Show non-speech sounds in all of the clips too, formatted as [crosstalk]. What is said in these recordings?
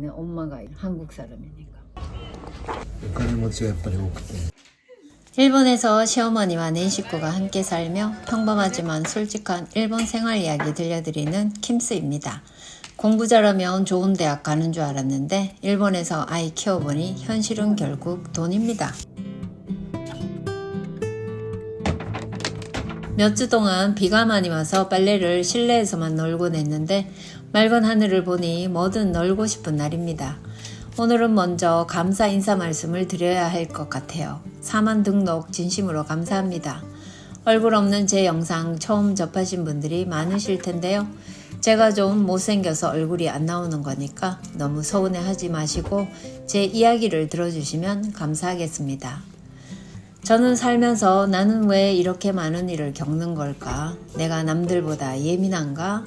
내 엄마가 한국 사람이니까. お金持ちがやっぱり多くて 일본에서 시어머니와 네 식구가 함께 살며 평범하지만 솔직한 일본 생활 이야기 들려드리는 킴스입니다. 공부 잘하면 좋은 대학 가는 줄 알았는데 일본에서 아이 키워보니 현실은 결국 돈입니다. 몇 주 동안 비가 많이 와서 빨래를 실내에서만 널고 냈는데 맑은 하늘을 보니 뭐든 널고 싶은 날입니다. 오늘은 먼저 감사 인사 말씀을 드려야 할 것 같아요. 4만 등록 진심으로 감사합니다. 얼굴 없는 제 영상 처음 접하신 분들이 많으실 텐데요. 제가 좀 못생겨서 얼굴이 안 나오는 거니까 너무 서운해 하지 마시고 제 이야기를 들어주시면 감사하겠습니다. 저는 살면서 나는 왜 이렇게 많은 일을 겪는 걸까? 내가 남들보다 예민한가?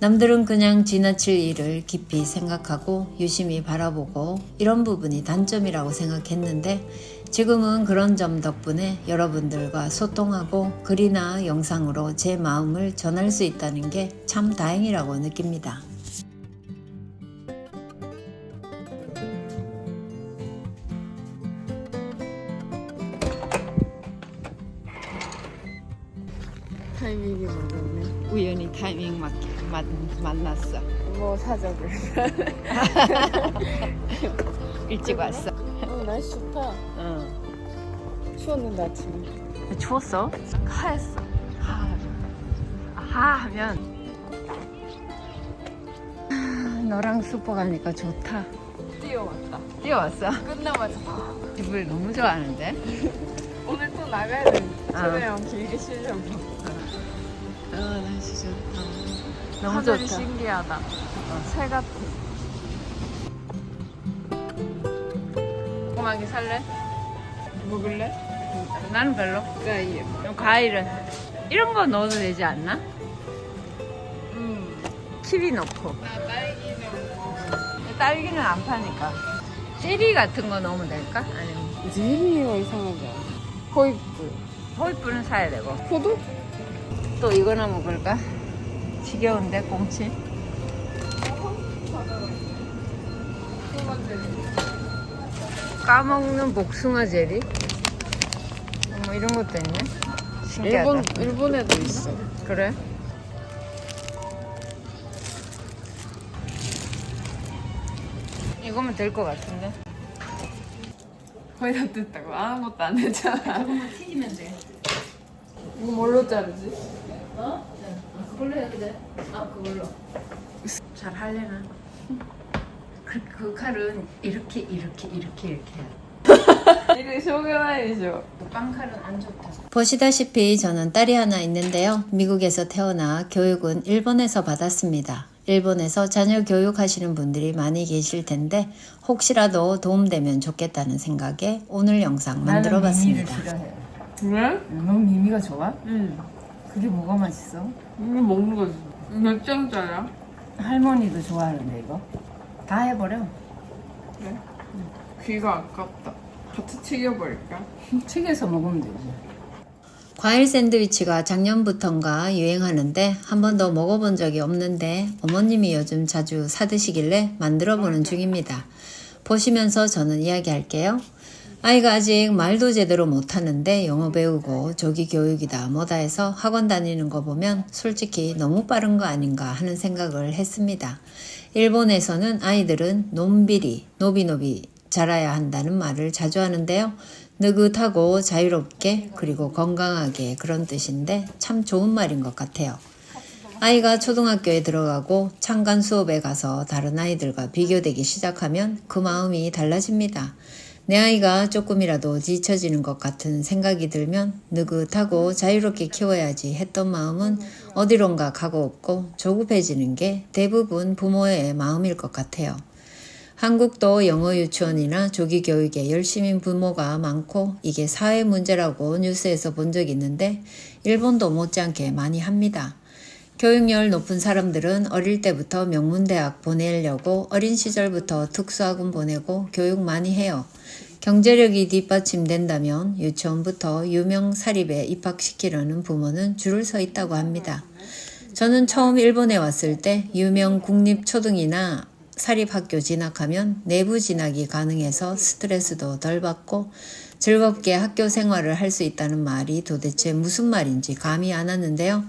남들은 그냥 지나칠 일을 깊이 생각하고 유심히 바라보고 이런 부분이 단점이라고 생각했는데 지금은 그런 점 덕분에 여러분들과 소통하고 글이나 영상으로 제 마음을 전할 수 있다는 게 참 다행이라고 느낍니다. 타이밍이 맞았네. 우연히 타이밍 맞게 만, 만났어. 뭐 사자 그래. [laughs] 일찍 왔어. 어, 날씨 좋다. 응. 추웠는데 아침에. 추웠어? 하였어. 하. 하 하면 아, 너랑 슈퍼 가니까 좋다. 뛰어왔다. 뛰어왔어. 끝나마자. 집을 너무 좋아하는데. [laughs] 오늘 또 나가야 돼. 아. 저녁 길게 쉬려고. 어, 날씨 좋다. 너무 하늘이 좋다. 신기하다. 새 같아. 고구마기 살래? 먹을래? 나는 별로. 과일. 그럼 과일은 이런 거 넣어도 되지 않나? 음. 키위 넣고. 나 딸기는. 딸기는 안 파니까. 체리 같은 거 넣으면 될까? 아니면 제리가 이상하지 않아? 호이프. 호이프는 사야 되고. 포도? 또 이거나 먹을까? 지겨운데 꽁치? 까먹는 복숭아 제리? 뭐 이런 것도 있네. 신기하다. 일본 일본에도 있어. 그래? 이거면 될 것 같은데. 거의 다 됐다고 아무것도 안 했잖아. 조금만 튀기면 돼. 이거 뭘로 자르지? 그걸로 해도 돼. 아, 그걸로. 잘 할래나? 그, 그 칼은 이렇게, 이렇게, 이렇게, 이렇게 해야 돼. [laughs] 이거 쇼그라이죠. 빵칼은 안 좋다. 보시다시피 저는 딸이 하나 있는데요. 미국에서 태어나 교육은 일본에서 받았습니다. 일본에서 자녀 교육하시는 분들이 많이 계실 텐데 혹시라도 도움되면 좋겠다는 생각에 오늘 영상 만들어 봤습니다. 싫어해. 그래? 너무 미미가 좋아? 응. 그게 뭐가 맛있어? 이거 먹는 거지. 몇 장짜리야? 할머니도 좋아하는데 이거? 다 해버려. 귀가 아깝다. 같이 튀겨버릴까? [laughs] 튀겨서 먹으면 되지. 과일 샌드위치가 작년부턴가 유행하는데 한 번도 먹어본 적이 없는데 어머님이 요즘 자주 사드시길래 만들어 보는 중입니다. 보시면서 저는 이야기할게요. 아이가 아직 말도 제대로 못하는데 영어 배우고 조기 교육이다 뭐다 해서 학원 다니는 거 보면 솔직히 너무 빠른 거 아닌가 하는 생각을 했습니다. 일본에서는 아이들은 논비리, 노비노비 자라야 한다는 말을 자주 하는데요. 느긋하고 자유롭게 그리고 건강하게 그런 뜻인데 참 좋은 말인 것 같아요. 아이가 초등학교에 들어가고 창간 수업에 가서 다른 아이들과 비교되기 시작하면 그 마음이 달라집니다. 내 아이가 조금이라도 지쳐지는 것 같은 생각이 들면 느긋하고 자유롭게 키워야지 했던 마음은 어디론가 가고 없고 조급해지는 게 대부분 부모의 마음일 것 같아요. 한국도 영어 유치원이나 조기 교육에 열심인 부모가 많고 이게 사회 문제라고 뉴스에서 본 적이 있는데 일본도 못지않게 많이 합니다. 교육열 높은 사람들은 어릴 때부터 명문대학 보내려고 어린 시절부터 특수학원 보내고 교육 많이 해요. 경제력이 뒷받침된다면 유치원부터 유명 사립에 입학시키려는 부모는 줄을 서 있다고 합니다. 저는 처음 일본에 왔을 때 유명 국립초등이나 사립학교 진학하면 내부 진학이 가능해서 스트레스도 덜 받고 즐겁게 학교 생활을 할 수 있다는 말이 도대체 무슨 말인지 감이 안 왔는데요.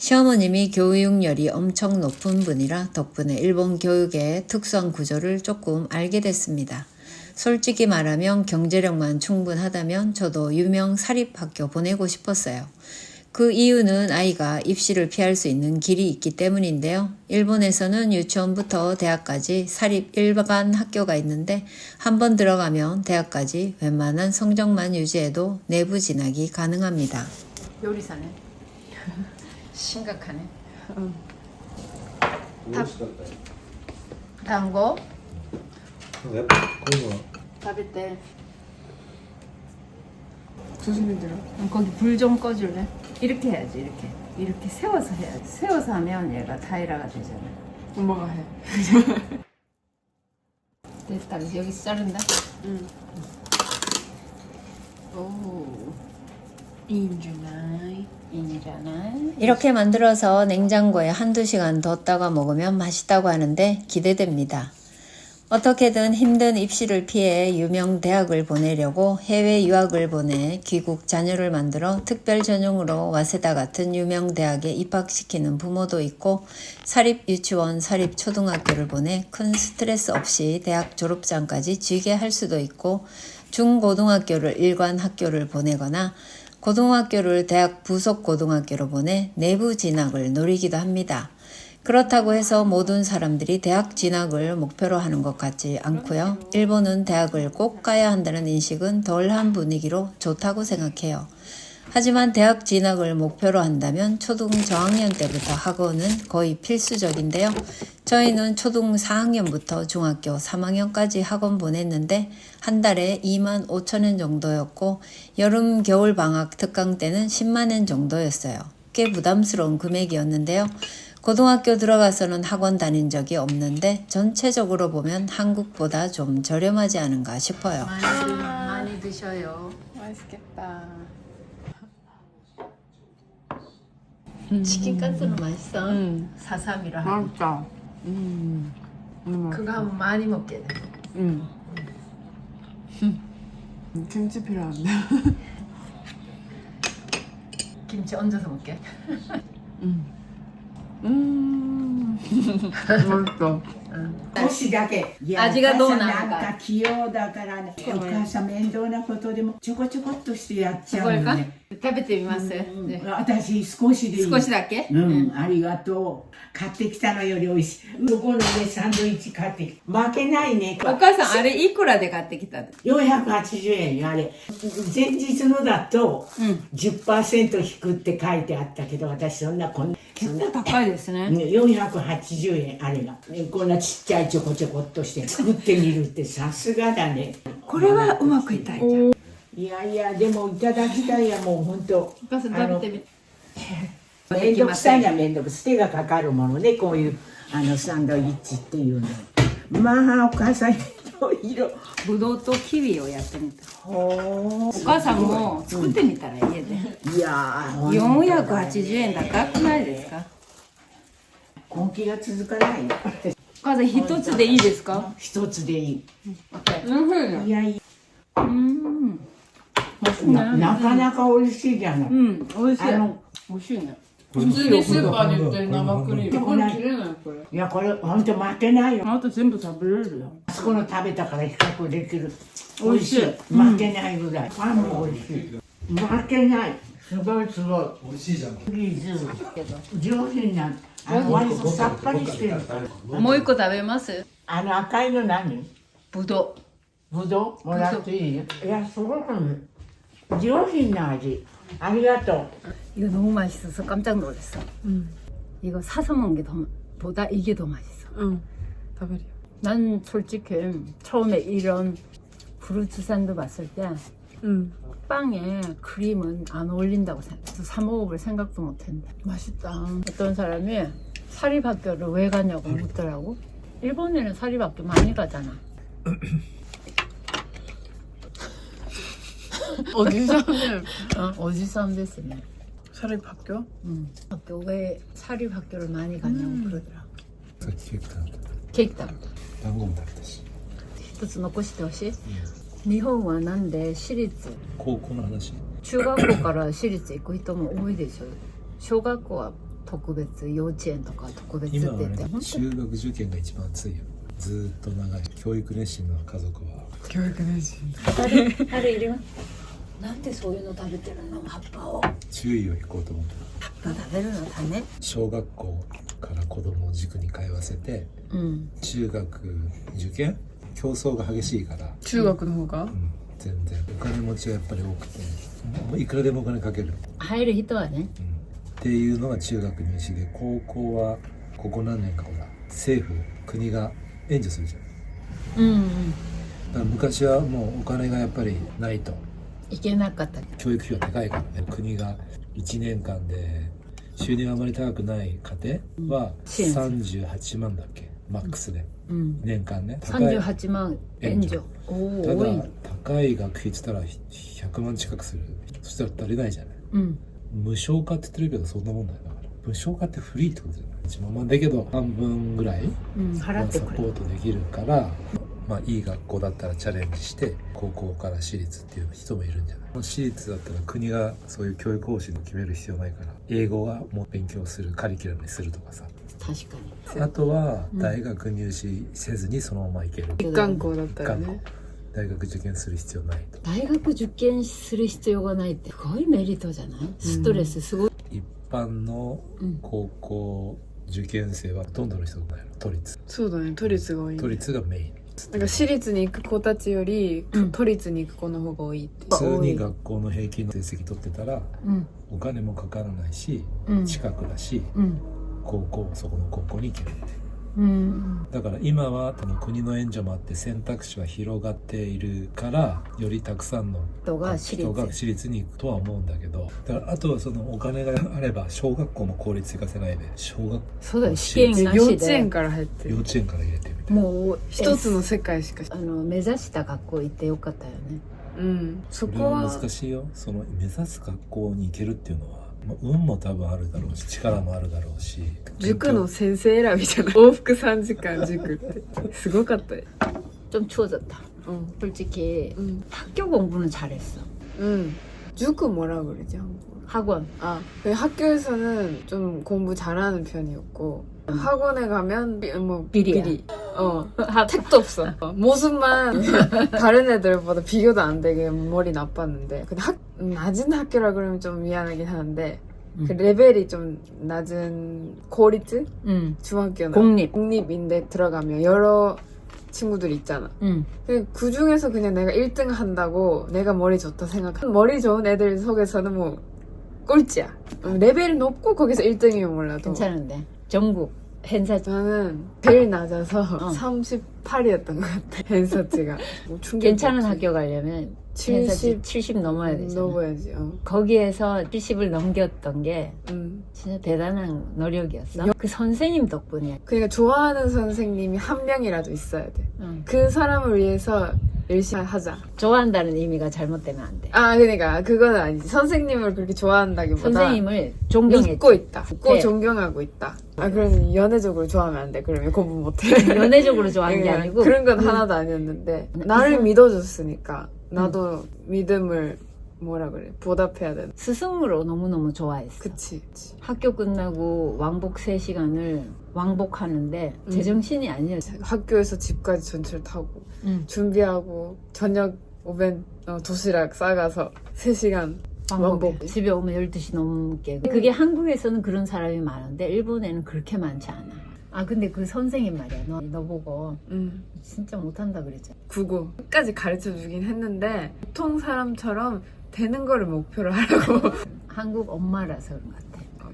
시어머님이 교육열이 엄청 높은 분이라 덕분에 일본 교육의 특수한 구조를 조금 알게 됐습니다. 솔직히 말하면 경제력만 충분하다면 저도 유명 사립학교 보내고 싶었어요. 그 이유는 아이가 입시를 피할 수 있는 길이 있기 때문인데요. 일본에서는 유치원부터 대학까지 사립 일반 학교가 있는데 한 번 들어가면 대학까지 웬만한 성적만 유지해도 내부 진학이 가능합니다. 요리사네. 심각하네. 응. 다- 다음 거. 왜? 그거 밥일 때 조심히들어. 거기 불 좀 꺼줄래? 이렇게 해야지 이렇게 이렇게 세워서 해야지 세워서 하면 얘가 다이라가 되잖아 엄마가 해. 됐다 여기 자른다 응. 오 이렇게 만들어서 냉장고에 한두 시간 뒀다가 먹으면 맛있다고 하는데 기대됩니다. 어떻게든 힘든 입시를 피해 유명 대학을 보내려고 해외 유학을 보내 귀국 자녀를 만들어 특별 전용으로 와세다 같은 유명 대학에 입학시키는 부모도 있고 사립 유치원, 사립 초등학교를 보내 큰 스트레스 없이 대학 졸업장까지 쥐게 할 수도 있고 중고등학교를 일관 학교를 보내거나 고등학교를 대학 부속 고등학교로 보내 내부 진학을 노리기도 합니다. 그렇다고 해서 모든 사람들이 대학 진학을 목표로 하는 것 같지 않고요. 일본은 대학을 꼭 가야 한다는 인식은 덜한 분위기로 좋다고 생각해요. 하지만 대학 진학을 목표로 한다면 초등 저학년 때부터 학원은 거의 필수적인데요. 저희는 초등 4학년부터 중학교 3학년까지 학원 보냈는데 한 달에 2만 5천 원 정도였고 여름 겨울 방학 특강 때는 10만 원 정도였어요. 꽤 부담스러운 금액이었는데요. 고등학교 들어가서는 학원 다닌 적이 없는데 전체적으로 보면 한국보다 좀 저렴하지 않은가 싶어요. 많이, 드셔요. 맛있겠다. 치킨 가스는 맛있어. 응. 사삼이라 하고. 맛있다. 음. 음. 그거 하면 많이 먹게 돼. 음. 김치 필요한데. [laughs] 김치 얹어서 먹게. 음. [laughs] 맛있다. 少しだけ。いや味がどうなのかお母さんなんか器用だからね。お母さん面倒なことでもちょこちょこっとしてやっちゃうのね。 食べてみます？うんね私少しでいい。少しだけ？うん、ありがとう。買ってきたのより美味しい。そこのね、サンドイッチ買ってき負けないね。お母さん、あれいくらで買ってきたの？480円よ、あれ。前日のだと、10%引くって書いてあったけど、私そんなこんな、そんな高いですね。ね480円あれが、ねこんなちっちゃいちょこちょこっとして作ってみるってさすがだねこれはうまくいったんじゃん。いやいやでもいただきたいやもう本当。お母さん食べてみくさいなめんどくさい手がかかるものねこういうあのサンドイッチっていうの。まあお母さんいろいろぶどうとキウイをやってみた。ほお母さんも作ってみたら家で。ーいやー本当だ480円高くないですか？根気が続かない。よお母さん一つでいいですか？一つでいい。うん。いやいや。うん。ななかなか美味しいじゃない、うん、美味しい。あ。の美味しいね。普通にスーパーに売ってる生クリーム。これ切れないこれ。いやこれ本当負けないよ。あと全部食べれるよ。あそこの食べたから比較できる。美味しい。負けないぐらい、パンも美味しい。負けない。すごいすごい。美味しいじゃん。チーズ。上品なあの割とさっぱりしてるもう一個食べます？あの赤いの何？ぶどぶどうもらっていい？いやすごく 上品な味ありがとう 이거 너무 맛있어서 깜짝 놀랐어. 이거 사서 먹는 게 더, 보다 이게 더 맛있어. 응. 다베리. 난 솔직히 처음에 이런 프루트 샌드 봤을 때 응. 빵에 크림은 안 어울린다고 생각해서 사 먹어볼 생각도 못했는데 맛있다. 어떤 사람이 사립학교를 왜 가냐고 묻더라고. 일본에는 사립학교 많이 가잖아. [clears throat] 어디 사는 어, 어디 사람 됐으면. 사립 학교? 응. 학교 왜 사립학교를 많이 가냐고 그러더라고. さっき言った 케이크 다 団子も食べたし一つ残してほしい日本はなんで私立高校の話中学校から私立行く人も多いでしょ小学校は特別幼稚園とか特別って今は言ってね中学受験が一番熱いよずーっと長い教育熱心な家族は教育熱心春いる なんでそういうの食べてるの葉っぱを。注意を引こうと思って葉っぱ食べるのため小学校から子供を塾に通わせてうん。中学受験？競争が激しいから、中学の方が？うん、全然。お金持ちがやっぱり多くて。もういくらでもお金かける、入る人はね。うん、っていうのが中学入試で高校はここ何年かほら政府国が援助するじゃん。うんうん。だから昔はもうお金がやっぱりないと行けなかった教育費は高いからね。国が1年間で収入があまり高くない家庭は支援する38万だっけ？マックスで。うん。年間ね。高い。38万。援助。ただ高い学費って言ったら100万近くする。そしたら足りないじゃない。うん。無償化って言ってるけどそんなもんだよだから無償化ってフリーってことじゃない？1万万だけど半分ぐらいうん払ってサポートできるからまあいい学校だったらチャレンジして高校から私立っていう人もいるんじゃない？私立だったら国がそういう教育方針を決める必要ないから英語はもう勉強するカリキュラムにするとかさ。確かあとは大学入試せずにそのまま行ける、一貫校だったらね。大学受験する必要ないと。に大学受験する必要がないってすごいメリットじゃない？ストレスすごい。一般の高校受験生はほとんどの人がないの都立そうだね都立が多い都立がメインなんか私立に行く子たちより、うん。都立に行く子の方が多いって普通に学校の平均の成績取ってたらうん。お金もかからないしうん。近くだしうん。高校そこの高校に行けるうん。だから今はこの国の援助もあって選択肢は広がっているからよりたくさんの人が私立。人が私立に行くとは思うんだけどだからあとはそのお金があれば小学校も公立行かせないで小学そうだよ。試験な幼しで。稚園から入ってる。幼稚園から入れてみたいなもう一つの世界しか。あの目指した学校行ってよかったよね。うん。そそれはこは難しいよ。その目指す学校に行けるっていうのはまあ運も多分あるだろうし力もあるだろうし塾の先生選びじゃない往復3時間塾ってすごかったよ 좀 추워졌다. 응. 솔직히 응. 학교 공부는 잘했어. 응塾뭐라 그러지 한국어로 학원. 아, 그 학교에서는 좀 공부 잘하는 편이었고 학원에 가면 비- 뭐 비리야. 비리. 어 [laughs] 택도 없어. 어, 모습만 [laughs] 다른 애들보다 비교도 안 되게 머리 나빴는데 근데 학 음, 낮은 학교라 그러면 좀 미안하긴 하는데 그 음. 레벨이 좀 낮은 고리트 응. 중학교는 공립. 공립인데 들어가면 여러 친구들 있잖아. 응. 그 중에서 그냥 내가 1등 한다고 내가 머리 좋다 생각. 머리 좋은 애들 속에서는 뭐 꼴찌야. 음, 레벨이 높고 거기서 1등이면 몰라도. 괜찮은데. 전국 행사 저는 제일 낮아서 어. 38이었던 것 같아. 펜서치가. 뭐 충격이었지. 괜찮은 학교 가려면 70 70, 70 넘어야 되잖아. 넘어야지. 어. 거기에서 70을 넘겼던 게 음. 진짜 대단한 노력이었어. 그 선생님 덕분이야. 그러니까 좋아하는 선생님이 한 명이라도 있어야 돼. 응. 그 사람을 위해서 열심히 하자. 좋아한다는 의미가 잘못되면 안 돼. 아, 그러니까 그건 아니지. 선생님을 그렇게 좋아한다기보다 선생님을 존경해. 믿고 있다. 믿고 네. 존경하고 있다. 아, 그럼 연애적으로 좋아하면 안 돼. 그러면 공부 못해. [laughs] 연애적으로 좋아하는 게 그러니까 아니고 그런 건 하나도 아니었는데 나를 이상- 믿어줬으니까 나도 믿음을 뭐라 그래 보답해야 되나. 스승으로 너무너무 좋아했어. 그치. 그치. 학교 끝나고 왕복 3시간을 왕복하는데 음. 제정신이 아니었어. 학교에서 집까지 전철 타고 응. 준비하고 저녁 오벤 어, 도시락 싸가서 3시간 왕복. 왕복. 집에 오면 12시 넘게. 그게 한국에서는 그런 사람이 많은데 일본에는 그렇게 많지 않아. 아 근데 그 선생님 말이야. 너, 너 보고 음. 진짜 못한다 그랬잖아. 국어 끝까지 가르쳐 주긴 했는데 보통 사람처럼 되는 거를 목표로 하라고 [laughs] 한국 엄마라서 그런 것 같아.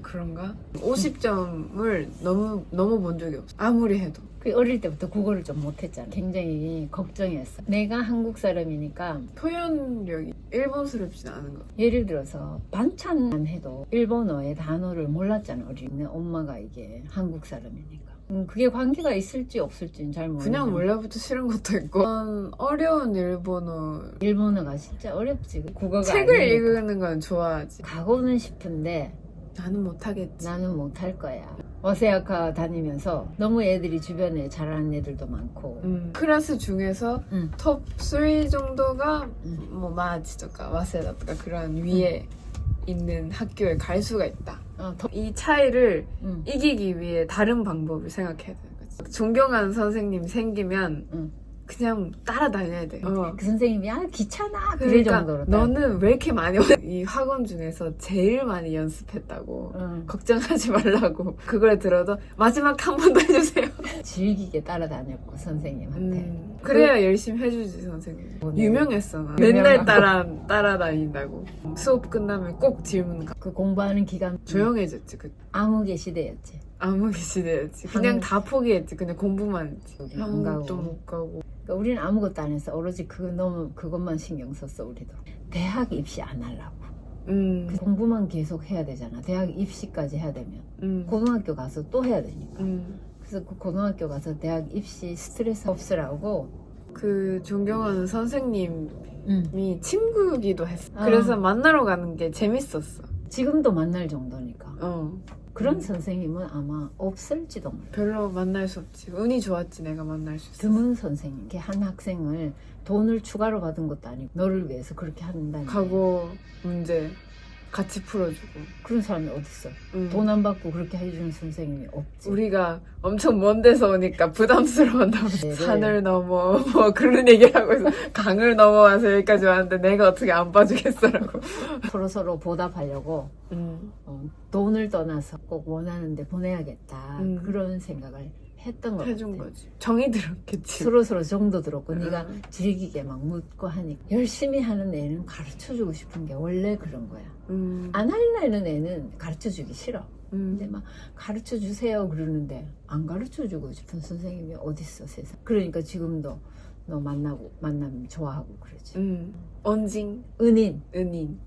아, 그런가? 50점을 너무 너무 본 적이 없어. 아무리 해도. 그 어릴 때부터 국어를 좀 못했잖아. 굉장히 걱정했어. 내가 한국 사람이니까 표현력이 일본스럽진 않은 것. 같아. 예를 들어서 반찬만 해도 일본어의 단어를 몰랐잖아. 어릴 때 엄마가 이게 한국 사람이니까. 음, 그게 관계가 있을지 없을지는 잘 모르겠어. 그냥 몰라부터 싫은 것도 있고 그런 어려운 일본어 일본어가 진짜 어렵지. 국어가 책을 아니니까. 읽는 건 좋아하지. 가고는 싶은데 나는 못하겠지. 나는 못할 거야. 어세아카 다니면서 너무 애들이 주변에 잘하는 애들도 많고 음, 클래스 중에서 음. 톱 3 정도가 음. 뭐 마지とか 와세다とか 그런 위에 있는 학교에 갈 수가 있다. 어, 더, 이 차이를 음. 이기기 위해 다른 방법을 생각해야 되는 거지. 존경하는 선생님 생기면 응. 그냥 따라다녀야 돼. 어. 그 선생님이 아 귀찮아 그럴 그러니까 정도로 너는 왜 이렇게 많이 와- 이 학원 중에서 제일 많이 연습했다고 응. 걱정하지 말라고 그걸 들어도 마지막 한 번 더 해주세요. [laughs] 즐기게 따라다녔고 선생님한테 음, 그래야 열심히 해주지 선생님. 오늘 유명했어. 나. 맨날 따라 따라다닌다고. 수업 끝나면 꼭 질문. 가- 그 공부하는 기간 조용해졌지 그. 암흑의 시대였지 아무 기시대였지. 그냥 한- 다 포기했지. 그냥 공부만 했지. 안 한국도 가고. 못 가고. 그러니까 우리는 아무것도 안 했어 오로지 그거 너무 그것만 신경 썼어 우리도 대학 입시 안 하려고 음, 그 공부만 계속 해야 되잖아 대학 입시까지 해야 되면 음, 고등학교 가서 또 해야 되니까 음. 그래서 그 고등학교 가서 대학 입시 스트레스 없으라고 그 존경하는 선생님이 응. 친구기도 했어. 아. 그래서 만나러 가는 게 재밌었어. 지금도 만날 정도니까 어. 그런 음. 선생님은 아마 없을지도 몰라 별로 만날 수 없지. 운이 좋았지 내가 만날 수 있어. 드문 선생님 한 학생을 돈을 추가로 받은 것도 아니고 너를 위해서 그렇게 한다니 과거 문제 같이 풀어주고. 그런 사람이 어딨어 음. 돈안 받고 그렇게 해주는 선생님이 없지 우리가 엄청 먼 데서 오니까 부담스러웠나 네, 네. 산을 넘어 뭐 그런 얘기를 하고 있어. 강을 넘어와서 여기까지 왔는데 내가 어떻게 안 봐주겠어라고. 서로 서로 보답하려고 음. 어, 돈을 떠나서 꼭 원하는데 보내야겠다 음. 그런 생각을 했던 것 해준. 거지. 정이 들었겠지. 서로 서로 정도 들었고 음. 네가 즐기게 막 묻고 하니까 열심히 하는 애는 가르쳐주고 싶은 게 원래 그런 거야. 음. 안 하려는 애는 가르쳐주기 싫어. 음. 근데 막 가르쳐 주세요 그러는데 안 가르쳐 주고 싶은 선생님이 어딨어 세상. 그러니까 지금도 너 만나고 만나면 좋아하고 그러지. 음. 언징, 은인 은인.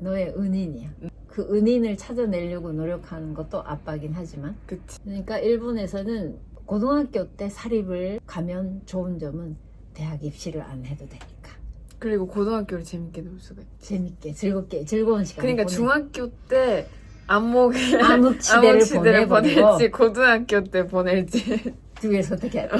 너의 은인이야. 그 은인을 찾아내려고 노력하는 것도 아빠긴 하지만 그치. 그러니까 일본에서는 고등학교 때 사립을 가면 좋은 점은 대학 입시를 안 해도 되니까 그리고 고등학교를 재밌게 놀 수가 있지. 재밌게 즐겁게 즐거운 시간 그러니까 중학교 때 안목을 [laughs] 암흑 [laughs] 시대를 암흑 시대를 보내버리고 보낼지 고등학교 때 보낼지. 두 개 선택해야 돼.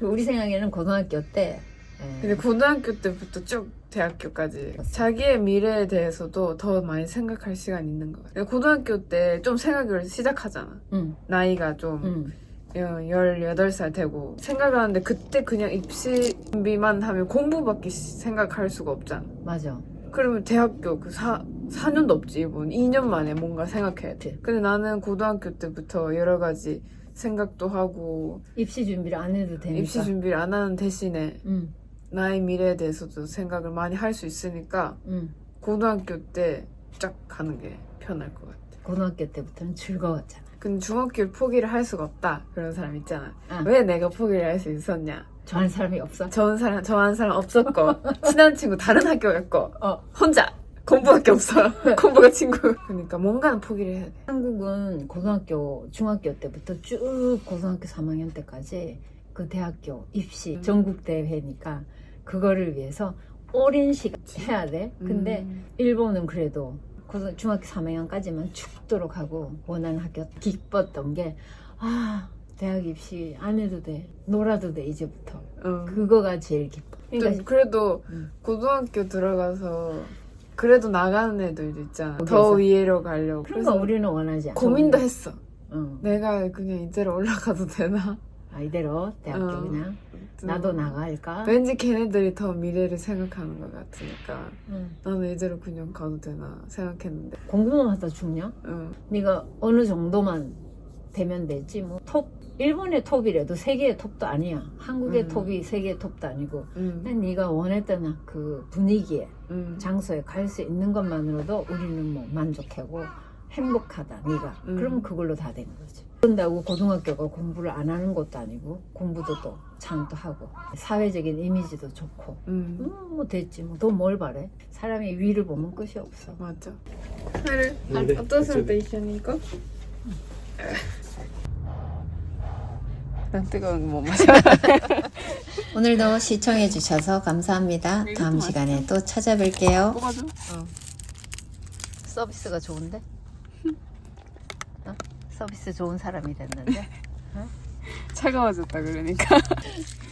우리 생각에는 고등학교 때 에, 근데 고등학교 때부터 쭉 대학교까지 자기의 미래에 대해서도 더 많이 생각할 시간이 있는 것 같아요. 고등학교 때 좀 생각을 시작하잖아. 응, 나이가 좀 응. 18살 되고 생각을 하는데 그때 그냥 입시 준비만 하면 공부밖에 생각할 수가 없잖아. 맞아. 그러면 대학교 그 사, 4년도 없지, 이분. 2년 만에 뭔가 생각해야 돼. 근데 나는 고등학교 때부터 여러 가지 생각도 하고 입시 준비를 안 해도 되니까. 입시 준비를 안 하는 대신에 응, 나의 미래에 대해서도 생각을 많이 할 수 있으니까 응. 고등학교 때 쫙 가는 게 편할 것 같아. 고등학교 때부터는 즐거웠잖아. 근데 중학교를 포기를 할 수가 없다. 그런 사람 있잖아. 아. 왜 내가 포기를 할 수 있었냐? 좋아하는 사람이 없어? 좋은 사람, 좋아하는 사람 없었고, [laughs] 친한 친구 다른 학교 갔고, 어. 혼자! 공부밖에 없어. [laughs] 공부가 친구. 그러니까 뭔가는 포기를 해야 돼. 한국은 고등학교, 중학교 때부터 쭉 고등학교 3학년 때까지 그 대학교 입시 음. 전국 대회니까 그거를 위해서 오랜 시간 해야 돼. 근데 음. 일본은 그래도 고등 중학교 3학년까지만 죽도록 하고 원하는 학교 기뻤던 게 아, 대학 입시 안 해도 돼. 놀아도 돼, 이제부터. 어. 그거가 제일 기뻐. 좀 그러니까 그래도 음. 고등학교 들어가서 그래도 나가는 애들도 있잖아. 거기에서? 더 위로 가려고. 거 우리는 원하지 않아. 고민도 했어. 응. 내가 그냥 이대로 올라가도 되나? 아, 이대로 대학교 어. 그냥 나도 나갈까? 왠지 걔네들이 더 미래를 생각하는 것 같으니까 응. 나는 이대로 그냥 가도 되나 생각했는데 공부만 하다 죽냐? 응. 네가 어느 정도만 되면 되지 뭐톱 일본의 톱이라도 세계의 톱도 아니야 한국의 음. 톱이 세계의 톱도 아니고 응. 그냥 네가 원했던 그 분위기에 응. 장소에 갈 수 있는 것만으로도 우리는 뭐 만족하고 행복하다 네가. 음. 그럼 그걸로 다 되는 거지. 그런다고 고등학교가 공부를 안 하는 것도 아니고 공부도 또 장도 하고 사회적인 이미지도 좋고. 음. 음, 뭐 됐지. 뭐더뭘 바래? 사람이 위를 보면 끝이 없어. 맞아. 나를 네, 아, 어떤 사람도 이기니까 난 뜨거운 거 못 마셔. [laughs] 오늘도 시청해 주셔서 감사합니다. 네, 다음 시간에 또 찾아뵐게요. 어. 서비스가 좋은데? 서비스 좋은 사람이 됐는데? [laughs] 차가워졌다 그러니까 [laughs]